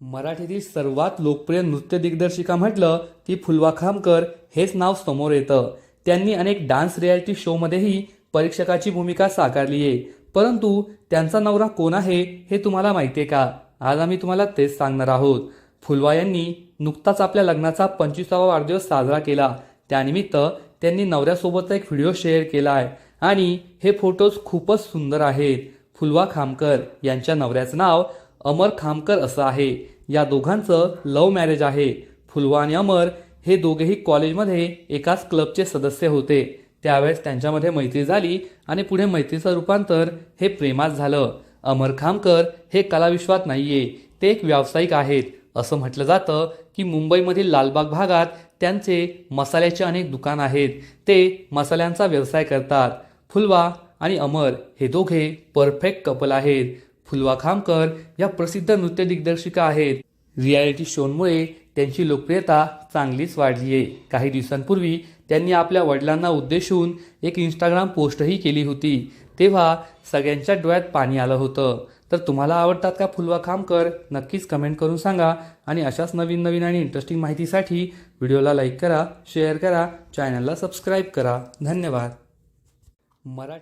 मराठीतील सर्वात लोकप्रिय नृत्य दिग्दर्शिका म्हटलं की फुलवा खामकर हेच नाव समोर येतं. त्यांनी अनेक डान्स रियालिटी शोमध्येही परीक्षकाची भूमिका साकारली आहे परंतु त्यांचा नवरा कोण आहे हे तुम्हाला माहिती आहे का? आज आम्ही तुम्हाला तेच सांगणार आहोत. फुलवा यांनी नुकताच आपल्या लग्नाचा पंचवीसावा वाढदिवस साजरा केला. त्यानिमित्त त्यांनी नवऱ्यासोबतचा एक व्हिडिओ शेअर केला आहे आणि हे फोटोज खूपच सुंदर आहेत. फुलवा खामकर यांच्या नवऱ्याचं नाव अमर खामकर असं आहे. या दोघांचं लव्ह मॅरेज आहे. फुलवा आणि अमर हे दोघेही कॉलेजमध्ये एकाच क्लबचे सदस्य होते. त्यावेळेस त्यांच्यामध्ये मैत्री झाली आणि पुढे मैत्रीचं रूपांतर हे प्रेमात झालं. अमर खामकर हे कलाविश्वात नाहीये. ते एक व्यावसायिक आहेत. असं म्हटलं जातं की मुंबईमधील लालबाग भागात त्यांचे मसाल्याचे अनेक दुकान आहेत. ते मसाल्यांचा व्यवसाय करतात. फुलवा आणि अमर हे दोघे परफेक्ट कपल आहेत. फुलवा खामकर या प्रसिद्ध नृत्य दिग्दर्शिका आहेत. रियालिटी शोंमुळे त्यांची लोकप्रियता चांगलीच वाढली आहे काही दिवसांपूर्वी त्यांनी आपल्या वडिलांना उद्देशून एक इंस्टाग्राम पोस्टही केली होती. तेव्हा सगळ्यांच्या डोळ्यात पाणी आलं होतं. तर तुम्हाला आवडतात का फुलवा खामकर नक्कीच कमेंट करून सांगा आणि अशाच नवीन नवीन आणि इंटरेस्टिंग माहितीसाठी व्हिडिओला लाईक करा शेअर करा चॅनलला सबस्क्राईब करा. धन्यवाद. मराठी